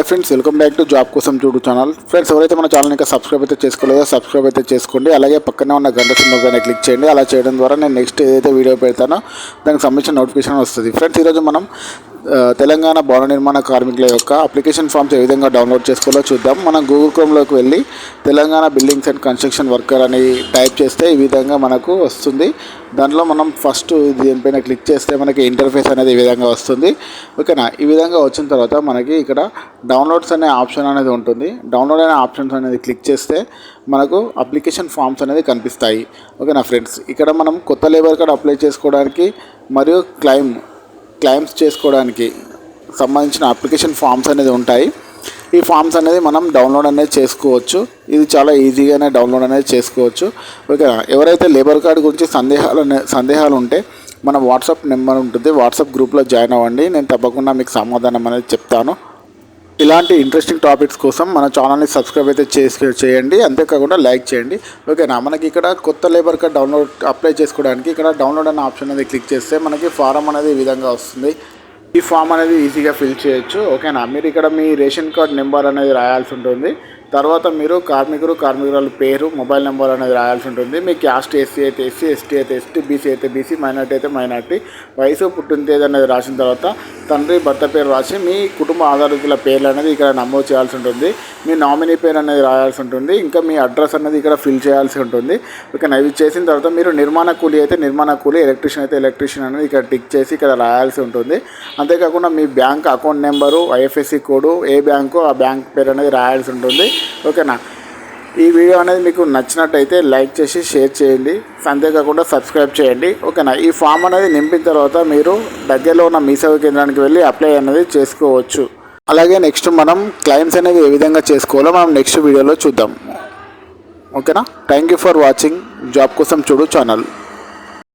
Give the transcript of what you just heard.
Hi friends welcome back to job కోసం చూడు channel friends ఎవరైతే మన ఛానల్ ఇంకా సబ్స్క్రైబ్ అయితే చేసుకోలేదో సబ్స్క్రైబ్ అయితే చేసుకోండి. అలాగే పక్కనే ఉన్న గంట సింబల్ క్లిక్ చేయండి. అలా చేయడం ద్వారా నేను నెక్స్ట్ ఏదైతే వీడియో పెడతానో దానికి సంబంధించిన నోటిఫికేషన్ వస్తుంది. ఫ్రెండ్స్ ఈరోజు మనం తెలంగాణ భవన నిర్మాణ కార్మికుల యొక్క అప్లికేషన్ ఫామ్స్ ఏ విధంగా డౌన్లోడ్ చేసుకోవాలో చూద్దాం. మనం గూగుల్ క్రోమ్లోకి వెళ్ళి Telangana buildings and construction worker అని టైప్ చేస్తే ఈ విధంగా మనకు వస్తుంది. దాంట్లో మనం ఫస్ట్ దీనిపైన క్లిక్ చేస్తే మనకి ఇంటర్ఫేస్ అనేది ఈ విధంగా వస్తుంది. ఓకేనా? ఈ విధంగా వచ్చిన తర్వాత మనకి ఇక్కడ డౌన్లోడ్స్ అనే ఆప్షన్ అనేది ఉంటుంది. డౌన్లోడ్ అనే ఆప్షన్స్ అనేది క్లిక్ చేస్తే మనకు అప్లికేషన్ ఫామ్స్ అనేది కనిపిస్తాయి. ఓకేనా ఫ్రెండ్స్? ఇక్కడ మనం కొత్త లేబర్ కార్డ్ అప్లై చేసుకోవడానికి మరియు క్లైమ్ క్లైమ్స్ చేసుకోవడానికి సంబంధించిన అప్లికేషన్ ఫామ్స్ అనేది ఉంటాయి. ఈ ఫామ్స్ అనేది మనం డౌన్లోడ్ అనేది చేసుకోవచ్చు. ఇది చాలా ఈజీగానే డౌన్లోడ్ అనేది చేసుకోవచ్చు. ఓకే ఎవరైతే లేబర్ కార్డు గురించి సందేహాలు అనే- సందేహాలు ఉంటే మన వాట్సాప్ నెంబర్ ఉంటుంది. వాట్సాప్ గ్రూప్లో జాయిన్ అవ్వండి. నేను తప్పకుండా మీకు సమాధానం అనేది చెప్తాను. ఇలాంటి ఇంట్రెస్టింగ్ టాపిక్స్ కోసం మన ఛానల్ని సబ్స్క్రైబ్ అయితే చేసి చేయండి. అంతేకాకుండా లైక్ చేయండి. ఓకేనా మనకి ఇక్కడ కొత్త లేబర్ కార్డ్ డౌన్లోడ్ అప్లై చేసుకోవడానికి ఇక్కడ డౌన్లోడ్ అనే ఆప్షన్ అనేది క్లిక్ చేస్తే మనకి ఫారం అనేది ఈ విధంగా వస్తుంది. ఈ ఫామ్ అనేది ఈజీగా ఫిల్ చేయొచ్చు. ఓకేనా మీరు ఇక్కడ మీ రేషన్ కార్డ్ నెంబర్ అనేది రాయాల్సి ఉంటుంది. తర్వాత మీరు కార్మికులు కార్మికురాలు పేరు మొబైల్ నెంబర్ అనేది రాయాల్సి ఉంటుంది. మీ క్యాస్ట్ ఎస్సీ అయితే ఎస్సీ ఎస్టీ అయితే ఎస్టీ బీసీ అయితే బీసీ మైనార్టీ అయితే మైనార్టీ వయసు పుట్టిన తేదీ అనేది రాసిన తర్వాత తండ్రి భర్త పేరు రాసి మీ కుటుంబ ఆధారితుల పేర్లు అనేది ఇక్కడ నమోదు చేయాల్సి ఉంటుంది. మీ నామినీ పేరు అనేది రాయాల్సి ఉంటుంది. ఇంకా మీ అడ్రస్ అనేది ఇక్కడ ఫిల్ చేయాల్సి ఉంటుంది. ఓకేనా ఇవి చేసిన తర్వాత మీరు నిర్మాణ కూలీ అయితే నిర్మాణ కూలీ ఎలక్ట్రీషియన్ అయితే ఎలక్ట్రీషియన్ అనేది ఇక్కడ టిక్ చేసి ఇక్కడ రాయాల్సి ఉంటుంది. అంతేకాకుండా మీ bank account number IFSC code ఏ బ్యాంకు ఆ బ్యాంక్ పేరు అనేది రాయాల్సి ఉంటుంది. ఓకేనా? ఈ వీడియో అనేది మీకు నచ్చినట్టయితే లైక్ చేసి షేర్ చేయండి. అంతేకాకుండా సబ్స్క్రైబ్ చేయండి. ఓకేనా? ఈ ఫామ్ అనేది నింపిన తర్వాత మీరు దగ్గరలో ఉన్న మీ సేవ కేంద్రానికి వెళ్ళి అప్లై అనేది చేసుకోవచ్చు. అలాగే నెక్స్ట్ మనం క్లైమ్స్ అనేవి ఏ విధంగా చేసుకోవాలో మనం నెక్స్ట్ వీడియోలో చూద్దాం. ఓకేనా? Thank you for watching. Job కోసం చూడు ఛానల్.